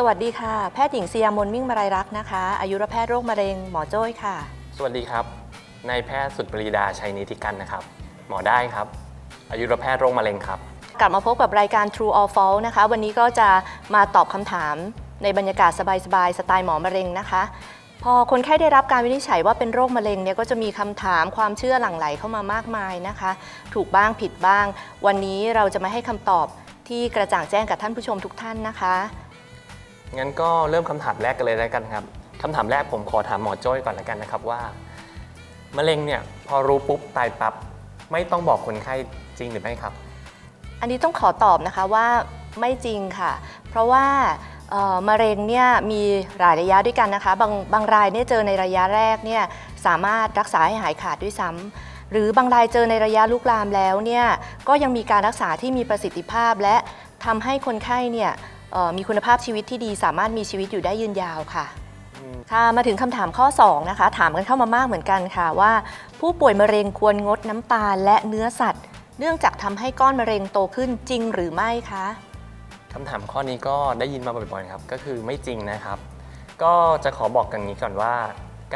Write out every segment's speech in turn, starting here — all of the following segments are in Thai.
สวัสดีค่ะ แพทย์หญิงสยามนมิ่งมาลัยรักษ์นะคะ อายุรแพทย์โรคมะเร็งหมอโจ้ยค่ะ สวัสดีครับ นายแพทย์สุดปรีดาชัยนิติกันนะครับ หมอได้ครับ อายุรแพทย์โรคมะเร็งครับ กลับมาพบกับรายการ True or False นะคะ วันนี้ก็จะมาตอบคำถามในบรรยากาศสบายๆสไตล์หมอมะเร็งนะคะ พอคนไข้ได้รับการวินิจฉัยว่าเป็นโรคมะเร็งเนี่ยก็จะมีคำถามความเชื่อหลั่งไหลเข้ามามากมายนะคะ ถูกบ้างผิดบ้าง วันนี้เราจะมาให้คำตอบที่กระจ่างแจ้งกับท่านผู้ชมทุกท่านนะคะ งั้นก็เริ่มคำถามแรกกันเลยแล้วกันครับคำถามแรกผมขอถามหมอโจ้ยก่อนแล้วกันนะครับว่ามะเร็งเนี่ยพอรู้ปุ๊บตายปั๊บไม่ต้องบอกคนไข้จริงหรือไม่ครับ อันนี้ต้องขอตอบนะคะว่าไม่จริงค่ะ เพราะว่ามะเร็งเนี่ยมีหลายระยะด้วยกันนะคะ บางบางรายเนี่ยเจอในระยะแรกเนี่ยสามารถรักษาให้หายขาดด้วยซ้ำหรือบางรายเจอในระยะลุกลามแล้วเนี่ยก็ยังมีการรักษาที่มีประสิทธิภาพและทำให้คนไข้เนี่ย มีคุณภาพชีวิตที่ดีสามารถมีชีวิตอยู่ได้ยืนยาวค่ะค่ะมาถึงคำถามข้อ 2 นะคะ ถามกันเข้ามามากเหมือนกันค่ะว่า ผู้ป่วยมะเร็งควรงดน้ำตาลและเนื้อสัตว์ เนื่องจากทำให้ก้อนมะเร็งโตขึ้นจริงหรือไม่คะคำถามข้อนี้ก็ได้ยินมาบ่อยๆครับก็คือไม่จริงนะครับ ก็จะขอบอกกันนี้ก่อนว่า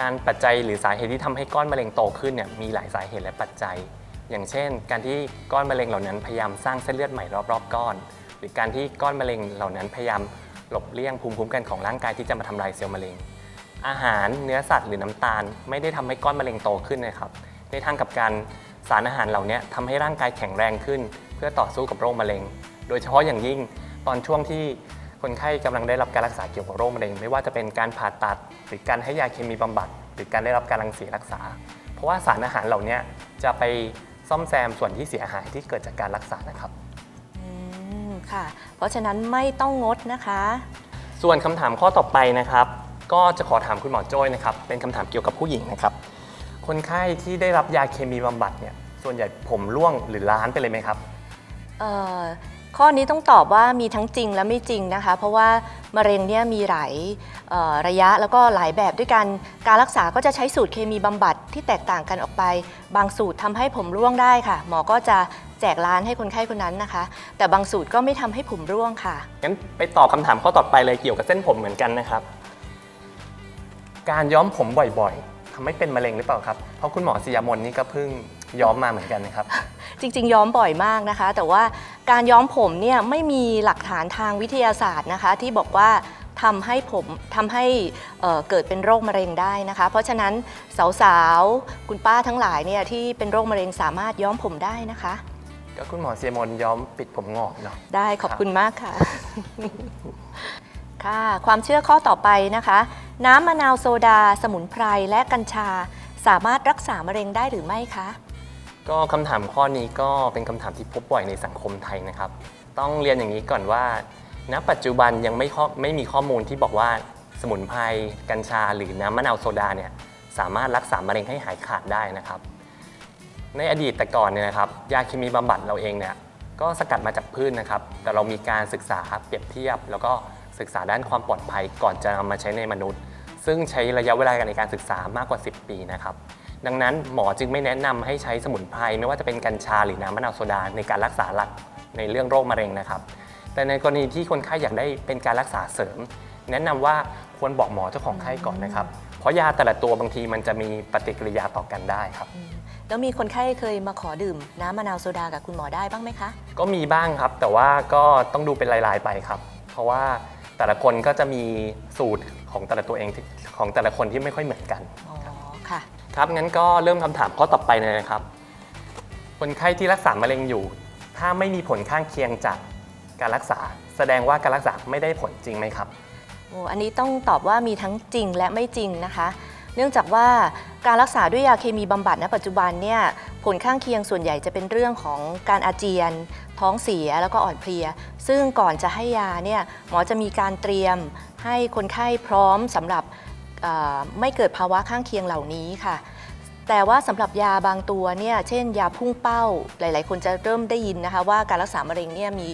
การปัจจัยหรือสาเหตุที่ทำให้ก้อนมะเร็งโตขึ้นเนี่ยมีหลายสาเหตุและปัจจัย อย่างเช่น การที่ก้อนมะเร็งเหล่านั้นพยายามสร้างเส้นเลือดใหม่รอบๆก้อน หรือการที่ก้อนมะเร็งเหล่านั้นพยายามหลบเลี่ยงภูมิคุ้มกันของร่างกายที่จะมาทำลายเซลล์มะเร็ง อาหารเนื้อสัตว์หรือน้ำตาล ไม่ได้ทำให้ก้อนมะเร็งโตขึ้นนะครับ ในทางกับการสารอาหารเหล่านี้ทำให้ร่างกายแข็งแรงขึ้น เพื่อต่อสู้กับโรคมะเร็ง โดยเฉพาะอย่างยิ่งตอนช่วงที่คนไข้กำลังได้รับการรักษาเกี่ยวกับโรคมะเร็ง ไม่ว่าจะเป็นการผ่าตัด หรือการให้ยาเคมีบำบัด หรือการได้รับการรังสีรักษา เพราะว่าสารอาหารเหล่านี้จะไปซ่อมแซมส่วนที่เสียหายที่เกิดจากการรักษานะครับ ค่ะ เพราะฉะนั้นไม่ต้องงดนะคะ ส่วนคำถามข้อต่อไปนะครับ ก็จะขอถามคุณหมอโจ้ยนะครับ เป็นคำถามเกี่ยวกับผู้หญิงนะครับ คนไข้ที่ได้รับยาเคมีบำบัดเนี่ย ส่วนใหญ่ผมร่วงหรือล้านไปเลยไหมครับ เอ่อ ข้อนี้ต้องตอบว่ามีทั้งจริงและไม่จริงนะคะ เพราะว่ามะเร็งเนี่ยมีหลายเอ่อระยะแล้วก็หลายแบบด้วยกัน การรักษาก็จะใช้สูตรเคมีบำบัดที่แตกต่างกันออกไป บางสูตรทำให้ผมร่วงได้ค่ะ หมอก็จะแจกล้านให้คนไข้คนนั้นนะคะ แต่บางสูตรก็ไม่ทำให้ผมร่วงค่ะงั้นไปตอบคำถามข้อต่อไปเลยเกี่ยวกับเส้นผมเหมือนกันนะครับ การย้อมผมบ่อยๆทำให้เป็นมะเร็งหรือเปล่าครับเพราะคุณหมอสยามนนี่ก็เพิ่งย้อมมาเหมือนกันนะครับ จริง ๆ ย้อมบ่อยมากนะคะ แต่ว่า การย้อมผมเนี่ยไม่มีหลักฐานทางวิทยาศาสตร์นะคะ ที่บอกว่าทำให้ผมทำให้เอ่อเกิดเป็นโรคมะเร็งได้นะคะ เพราะฉะนั้นสาวๆ คุณป้าทั้งหลายเนี่ยที่เป็นโรคมะเร็งสามารถย้อมผมได้นะคะก็คุณหมอสยามนย้อมปิดผมงอกเนาะได้ขอบคุณมากค่ะ ค่ะ ความเชื่อข้อต่อไปนะคะ น้ำมะนาวโซดา สมุนไพรและกัญชา สามารถรักษามะเร็งได้หรือไม่คะ ก็คำถามข้อนี้ก็เป็นคำถามที่พบบ่อยในสังคมไทยนะครับ ต้องเรียนอย่างนี้ก่อนว่า ณ ปัจจุบันยังไม่ข้อไม่มีข้อมูลที่บอกว่าสมุนไพรกัญชา หรือน้ำมะนาวโซดาเนี่ยสามารถรักษามะเร็งให้หายขาดได้นะครับ ในอดีตแต่ก่อนเนี่ยนะครับ ยาเคมีบำบัดเราเองเนี่ยก็สกัดมาจากพืชนะครับ แต่เรามีการศึกษาเปรียบเทียบ แล้วก็ศึกษาด้านความปลอดภัยก่อนจะนำมาใช้ในมนุษย์ ซึ่งใช้ระยะเวลาในการศึกษามากกว่า 10 ปีนะครับ ดังนั้นหมอจึงไม่แนะนำให้ใช้สมุนไพรไม่ว่าจะเป็นกัญชาหรือน้ำมะนาวโซดาในการรักษาหลักในเรื่องโรคมะเร็งนะครับ แต่ในกรณีที่คนไข้อยากได้เป็นการรักษาเสริม แนะนำว่าควรบอกหมอเจ้าของไข้ก่อนนะครับ เพราะยาแต่ละตัวบางทีมันจะมีปฏิกิริยาต่อกันได้ครับแล้วมีคนไข้เคยมาขอดื่ม น้ำมะนาวโซดากับคุณหมอได้บ้างไหมคะ ก็มีบ้างครับ แต่ว่าก็ต้องดูเป็นรายๆไปครับ เพราะว่าแต่ละคนก็จะมีสูตรของแต่ละตัวเองที่ของแต่ละคนที่ไม่ค่อยเหมือนกันอ๋อค่ะ ครับงั้นก็เริ่มคำถามข้อต่อไปเลยนะครับ คนไข้ที่รักษามะเร็งอยู่ ถ้าไม่มีผลข้างเคียงจากการรักษา แสดงว่าการรักษาไม่ได้ผลจริงไหมครับโอ้อันนี้ต้องตอบว่ามีทั้งจริงและไม่จริงนะคะ เนื่องจากว่าการรักษาด้วยยาเคมีบำบัดณปัจจุบันเนี่ยผลข้างเคียงส่วนใหญ่จะเป็นเรื่องของการอาเจียน ท้องเสียแล้วก็อ่อนเพลีย ซึ่งก่อนจะให้ยาเนี่ยหมอจะมีการเตรียมให้คนไข้พร้อมสำหรับ ไม่เกิดภาวะข้างเคียงเหล่านี้ค่ะ แต่ว่าสำหรับยาบางตัวเนี่ยเช่น ยาพุ่งเป้าหลาย ๆ คนจะเริ่มได้ยินนะคะว่าการรักษามะเร็งเนี่ยมี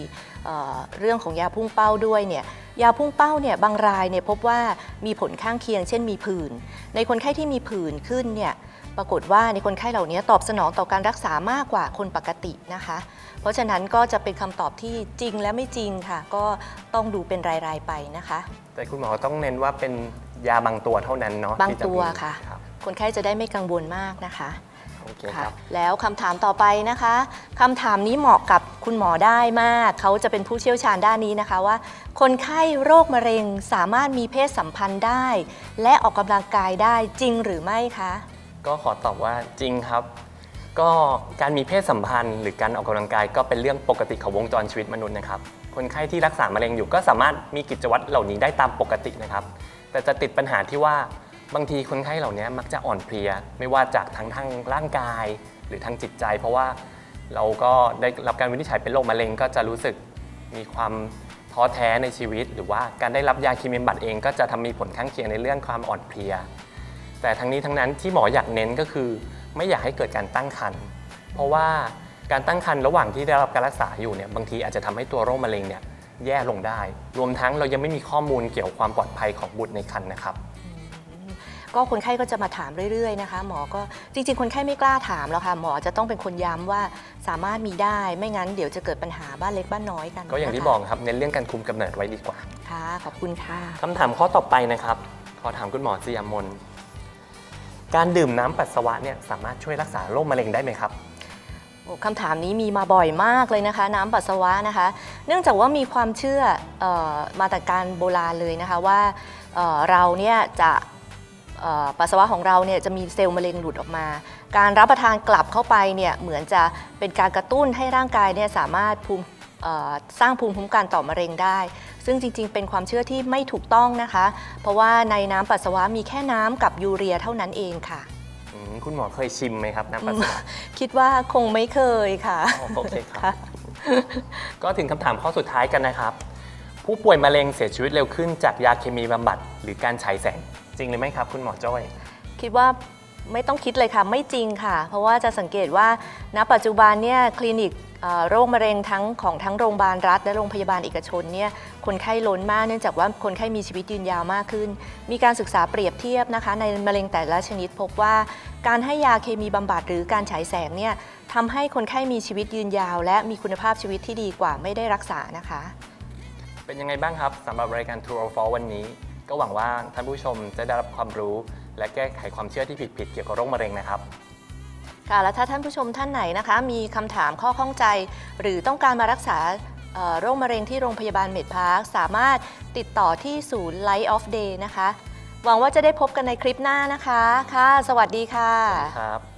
เรื่องของยาพุ่งเป้าด้วยเนี่ยยาพุ่งเป้าเนี่ยบางรายเนี่ยพบว่ามีผลข้างเคียง เช่นมีผื่นในคนไข้ที่มีผื่นขึ้นเนี่ยปรากฏว่าในคนไข้เหล่านี้ตอบสนองต่อการรักษามากกว่าคนปกตินะคะ เพราะฉะนั้นก็จะเป็นคำตอบที่จริงและไม่จริงค่ะ ก็ต้องดูเป็นราย ๆ ไปนะคะ แต่คุณหมอต้องเน้นว่าเป็น ยาบางตัวเท่านั้นเนาะบางที่จตัวมีค่ะ รับคนไข้จะได้ไม่กังวลมากนะคะโอเคค่ะครับ แล้วคำถามต่อไปนะคะคำถามนี้เหมาะกับคุณหมอได้มาก เขาจะเป็นผู้เชี่ยวชาญด้านนี้นะคะว่า คนไข้โรคมะเร็งสามารถมีเพศสัมพันธ์ได้ และออกกำลังกายได้จริงหรือไม่คะ ก็ขอตอบว่าจริงครับ ก็การมีเพศสัมพันธ์ หรือการออกกำลังกายก็เป็นเรื่องปกติของวงจรชีวิตมนุษย์นะครับ คนไข้ที่รักษามะเร็งอยู่ก็สามารถมีกิจวัตรเหล่านี้ได้ตามปกตินะครับ แต่จะติดปัญหาที่ว่าบางทีคนไข้เหล่านี้มักจะอ่อนเพลีย ไม่ว่าจากทั้งทางร่างกาย หรือทางจิตใจ เพราะว่าเราก็ได้รับการวินิจฉัยเป็นโรคมะเร็ง ก็จะรู้สึกมีความท้อแท้ในชีวิต หรือว่าการได้รับยาเคมีบำบัดเองก็จะทำมีผลข้างเคียงในเรื่องความอ่อนเพลีย แต่ทั้งนี้ทั้งนั้นที่หมออยากเน้นก็คือ ไม่อยากให้เกิดการตั้งครรภ์เพราะว่าการตั้งครรภ์ระหว่างที่ได้รับการรักษาอยู่เนี่ยบางทีอาจจะทำให้ตัวโรคมะเร็งเนี่ย แย่ลงได้ รวมทั้งเรายังไม่มีข้อมูลเกี่ยวกับความปลอดภัยของบุตรในครรภ์นะครับ ก็คนไข้ก็จะมาถามเรื่อยๆนะคะ หมอก็จริง ๆ คนไข้ไม่กล้าถามแล้วค่ะหมอจะต้องเป็นคนย้ำว่าสามารถมีได้ไม่งั้นเดี๋ยวจะเกิดปัญหาบ้านเล็กบ้านน้อยกันก็อย่างที่นะคะบอกครับเน้นเรื่องการคุมกำเนิดไว้ดีกว่าค่ะขอบคุณค่ะคำถามข้อต่อไปนะครับขอถามคุณหมอสยามนการดื่มน้ำปัสสาวะเนี่ยสามารถช่วยรักษาโรคมะเร็งได้ไหมครับโอ้ คำถามนี้มีมาบ่อยมากเลยนะคะ น้ำปัสสาวะนะคะ เนื่องจากว่ามีความเชื่อออมาแต่การโบราณเลยนะคะว่าเเราเนี่ยจะปัสสาวะของเราเนี่ยจะมีเซลล์มะเร็งหลุดออกมา การรับประทานกลับเข้าไปเนี่ยเหมือนจะเป็นการกระตุ้นให้ร่างกายเนี่ยสามารถภูมิสร้างภูมิคุ้มกันต่อมะเร็งได้ ซึ่งจริง ๆ เป็นความเชื่อที่ไม่ถูกต้องนะคะ เพราะว่าในน้ำปัสสาวะมีแค่น้ำกับยูเรียเท่านั้นเองค่ะ คุณหมอเคยชิมไหมครับน้ำปัสสาวะคิดว่าคงไม่เคยค่ะอ๋อโอเคครับค่ะก็ถึงคำถามข้อสุดท้ายกันนะครับ ผู้ป่วยมะเร็งเสียชีวิตเร็วขึ้นจากยาเคมีบำบัด หรือการฉายแสง จริงหรือไม่ครับ คุณหมอจ้อย คิดว่าไม่ต้องคิดเลยค่ะ ไม่จริงค่ะ เพราะว่าจะสังเกตว่าณปัจจุบันเนี่ยคลินิกเอ่อ โรคมะเร็งทั้งของทั้งโรงพยาบาลรัฐ และโรงพยาบาลเอกชนเนี่ยคนไข้ล้นมากเนื่องจากว่าคนไข้มีชีวิตยืนยาวมากขึ้น มีการศึกษาเปรียบเทียบนะคะ ในมะเร็งแต่ละชนิดพบว่า การให้ยาเคมีบำบัดหรือการฉายแสงเนี่ยทำให้คนไข้มีชีวิตยืนยาว และมีคุณภาพชีวิตที่ดีกว่าไม่ได้รักษานะคะ เป็นยังไงบ้างครับสำหรับรายการ True or False วันนี้ ก็หวังว่าท่านผู้ชมจะได้รับความรู้ และแก้ไขความเชื่อที่ผิดๆเกี่ยวกับโรคมะเร็งนะครับ ค่ะแล้วถ้าท่านผู้ชมท่านไหนนะคะ มีคำถามข้อข้องใจ หรือต้องการมารักษาเอ่อโรคมะเร็งที่โรงพยาบาลเมดพาร์คสามารถติดต่อที่ศูนย์ Light of Day นะคะ หวังว่าจะได้พบกันในคลิปหน้านะคะ ค่ะ สวัสดีค่ะ ครับ